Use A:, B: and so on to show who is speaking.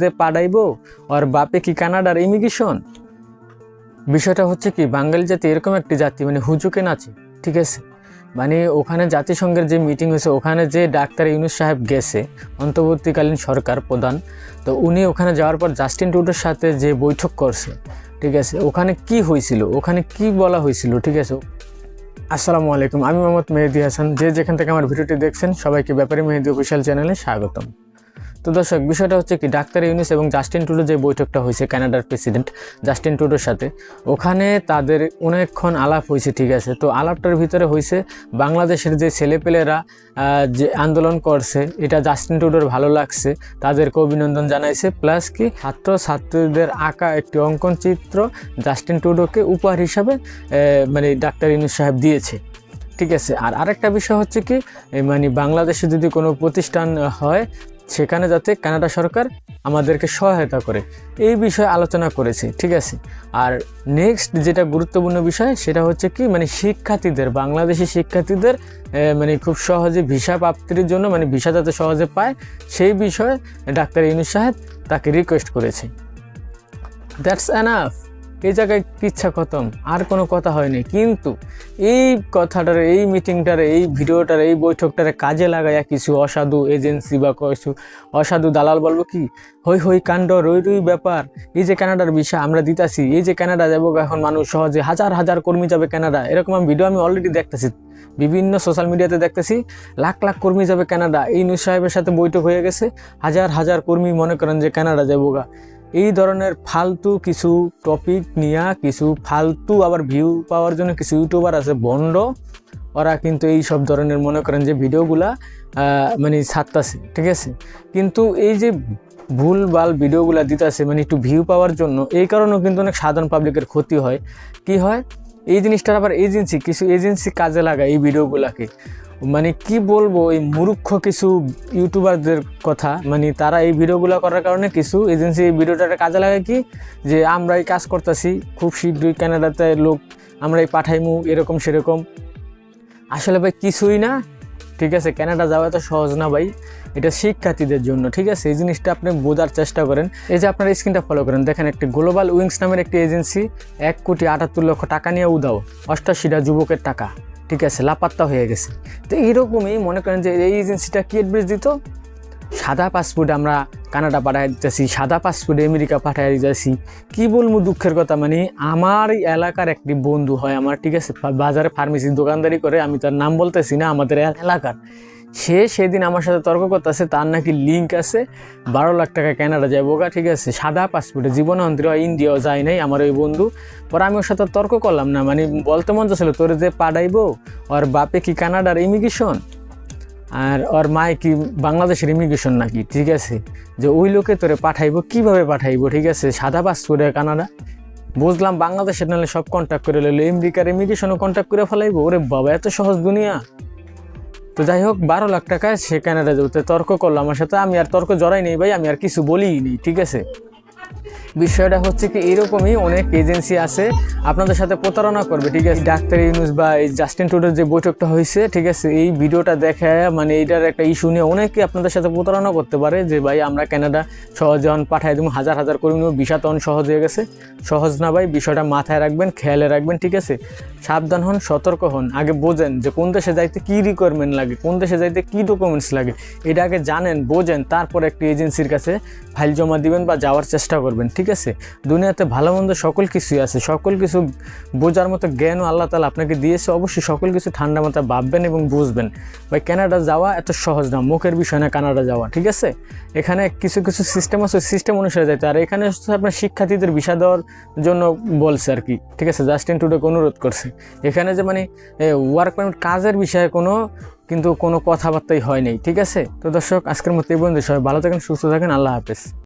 A: যে পাঠাইবো আর বাপে কি কানাডার ইমিগ্রেশন? বিষয়টা হচ্ছে কি, বাঙালি জাতি এরকম একটি জাতি মানে হুজুকে নাচে, ঠিক আছে? মানে ওখানে জাতিসংঘের যে মিটিং হয়েছে, ওখানে যে ডাক্তার ইউনুস সাহেব গেছে, অন্তর্বর্তীকালীন সরকার প্রধান, তো উনি ওখানে যাওয়ার পর জাস্টিন টুডোর সাথে যে বৈঠক করছে, ঠিক আছে? ওখানে কি হয়েছিল? ওখানে কি বলা হয়েছিল? ঠিক আছে? আসসালামু আলাইকুম, আমি মোহাম্মদ মেহেদি হাসান। যে যেখান থেকে আমার ভিডিওটি দেখছেন, সবাইকে ব্যাপারী মেহেদি অফিসিয়াল চ্যানেলে স্বাগতম। তো দর্শক, বিষয়টা হচ্ছে কি, ডাক্তার ইউনিস এবং জাস্টিন টুডো যে বৈঠকটা হয়েছে কানাডার প্রেসিডেন্ট জাস্টিন টুডোর সাথে, ওখানে তাদের অনেকক্ষণ আলাপ হয়েছে, ঠিক আছে। তো আলাপটার ভিতরে হয়েছে, বাংলাদেশের যে ছেলেপেলেরা যে আন্দোলন করছে, এটা জাস্টিন টুডোর ভালো লাগছে, তাদেরকে অভিনন্দন জানাইছে। প্লাস কি ছাত্র ছাত্রীদের আঁকা একটি অঙ্কন চিত্র জাস্টিন টুডোকে উপহার হিসাবে মানে ডাক্তার ইউনুস সাহেব দিয়েছে, ঠিক আছে। আর আরেকটা বিষয় হচ্ছে কি মানে বাংলাদেশে যদি কোনো প্রতিষ্ঠান হয় সেখানে যাতে কানাডা সরকার আমাদেরকে সহায়তা করে। এই বিষয়ে আলোচনা করেছে, ঠিক আছে? আর নেক্সট যেটা গুরুত্বপূর্ণ বিষয়, সেটা হচ্ছে কি মানে শিক্ষার্থীদের, বাংলাদেশি শিক্ষার্থীদের মানে খুব সহজে ভিসা প্রাপ্তির জন্য মানে ভিসা যাতে সহজে পায়, সেই বিষয়ে ডাক্তার ইউনুস সাহেব তাকে রিকোয়েস্ট করেছে। দ্যাটস এনাফ এই জায়গায় ইচ্ছা খতম? আর কোনো কথা হয়নি। কিন্তু এই কথাটার, এই মিটিংটার, এই ভিডিওটার, এই বৈঠকটারে কাজে লাগাইয়া কিছু অসাধু এজেন্সি বা কিছু অসাধু দালাল বলব কি? হই হই কাণ্ড, রই রই ব্যাপার। এই যে কানাডার বিষয় আমরা দিতাছি, এই যে কানাডা যাব এখন মানুষ সহজে, হাজার হাজার কর্মী যাবে কানাডা। এরকম ভিডিও আমি অলরেডি দেখতেছি। বিভিন্ন সোশ্যাল মিডিয়াতে দেখতেছি, লাখ লাখ কর্মী যাবে কানাডা। এই নিউজ সাহেবের সাথে বৈঠক হয়ে গেছে। হাজার হাজার কর্মী মনে করেন যে কানাডা যাব গা। এই ধরনের ফালতু কিছু টপিক নিয়ে কিছু ফালতু আবার ভিউ পাওয়ার জন্য কিছু ইউটিউবার আছে বন্ড। ওরা কিন্তু এই সব ধরনের মনে করেন যে ভিডিওগুলা মানে ছাড়তাছে, ঠিক আছে? কিন্তু এই যে ভুল বাল ভিডিওগুলা দিতেছে মানে একটু ভিউ পাওয়ার জন্য, এই কারণেও কিন্তু অনেক সাধারণ পাবলিকের ক্ষতি হয়। কি হয়? এই জিনিসটার আবার এজেন্সি কিছু এজেন্সি কাজে লাগায় এই ভিডিওগুলাকে। মানে কি বলব, এই মূর্খ কিছু ইউটিউবারদের কথা। মানে তারা এই ভিডিওগুলো করার কারণে কিছু এজেন্সি এই ভিডিওটাকে কাজে লাগে কি? যে আমরা এই কাজ করতেছি, খুব শীঘ্রই কানাডাতে লোক আমরা এই পাঠাইমু, এরকম সেরকম। আসলে ভাই, কিছুই না। ঠিক আছে কানাডা যাওয়া তো সহজ না ভাই। এটা শিক্ষার্থীদের জন্য, ঠিক আছে? এই জিনিসটা আপনি বোঝার চেষ্টা করেন। এই যে আপনার স্ক্রিনটা ফলো করেন, দেখেন একটি গ্লোবাল উইংস নামের একটি এজেন্সি, এক কোটি আটাত্তর লক্ষ টাকা নিয়ে উদাও অষ্টাশিটা যুবকের টাকা। ঠিক আছে, লাপাত্তা হয়ে গেছে। তো এইরকমই মনে করেন যে এই এজেন্সিটা কি অ্যাডভাইস দিত? সাদা পাসপোর্ট আমরা কানাডা পাঠাই যাচ্ছি সাদা পাসপোর্টে আমেরিকা পাঠাই যাচ্ছি কি বলব দুঃখের কথা মানে আমার এলাকার একটি বন্ধু হয় আমার, ঠিক আছে বাজারে ফার্মেসির দোকানদারি করে, আমি তার নাম বলতেছি না, আমাদের এলাকার। সে সেদিন আমার সাথে তর্ক করতেছে, তার নাকি লিঙ্ক আছে। বারো লাখ টাকা কানাডা যাব গা ঠিক আছে? সাদা পাসপোর্টে জীবনান্তর ইন্ডিয়াও যায় নাই আমার ওই বন্ধু। পরে আমি ওর সাথে তর্ক করলাম না মানে বলতে মন ছিল তোরে যে পাঠাইবো, ওর বাপে কি কানাডার ইমিগ্রেশন আর ওর মায় কি বাংলাদেশের ইমিগ্রেশন নাকি? ঠিক আছে? যে ওই লোকে তোরে পাঠাইবো, কীভাবে পাঠাইবো, ঠিক আছে? সাদা পাসপোর্টে কানাডা। বুঝলাম বাংলাদেশের নাহলে সব কন্ট্যাক্ট করে লইলো, আমেরিকার ইমিগ্রেশনও কন্ট্যাক্ট করে ফেলাইবো। ওরে বাবা, এত সহজ দুনিয়া। তো যাই হোক, বারো লাখ টাকায় সে কানাডা যেতে তর্ক করল আমার সাথে। আমি আর তর্ক জড়াই নেই ভাই, আমি আর কিছু বলিই নি ঠিক আছে? বিষয়টা হচ্ছে কি, এরকমই অনেক এজেন্সি আছে, আপনাদের সাথে প্রতারণা করবে, ঠিক আছে? ডাক্তার ইউনুস বা এই জাস্টিন টুডোর যে বৈঠকটা হয়েছে, ঠিক আছে? এই ভিডিওটা দেখে মানে এটার একটা ইস্যু নিয়ে অনেকে আপনাদের সাথে প্রতারণা করতে পারে যে, ভাই, আমরা কানাডা সহজে অন পাঠাই দেবো, হাজার হাজার করে নেব বিষা তখন সহজ হয়ে গেছে। সহজ না ভাই, বিষয়টা মাথায় রাখবেন, খেয়ালে রাখবেন, ঠিক আছে? সাবধান হন, সতর্ক হন, আগে বোঝেন যে কোন দেশে যাইতে কী রিকোয়ারমেন্ট লাগে, কোন দেশে যাইতে কী ডকুমেন্টস লাগে, এটা আগে জানেন, বোঝেন, তারপর একটি এজেন্সির কাছে ফাইল জমা দিবেন বা যাওয়ার চেষ্টা করবেন ঠিক আছে? দুনিয়াতে ভালো মন্দ সকল কিছুই আছে। সকল কিছু বোঝার মতো জ্ঞানও আল্লাহ তালা আপনাকে দিয়েছে। অবশ্যই সকল কিছু ঠান্ডা মাথায় ভাববেন এবং বুঝবেন। ভাই, কানাডা যাওয়া এত সহজ না, মুখের বিষয় না কানাডা যাওয়া, ঠিক আছে? এখানে কিছু কিছু সিস্টেম আছে সিস্টেম অনুসারে যাইতে। আর এখানে আপনার শিক্ষার্থীদের ভিসা দেওয়ার জন্য বলছে আর কি, ঠিক আছে? জাস্টিন টুডেকে অনুরোধ করছে। এখানে যে মানে ওয়ার্ক পারমিট কাজের বিষয়ে কোনো, কিন্তু কোনো কথাবার্তাই হয় নাই, ঠিক আছে? তো দর্শক, আজকের মতো এই পর্যন্ত সবাই ভালো থাকেন, সুস্থ থাকেন, আল্লাহ হাফেজ।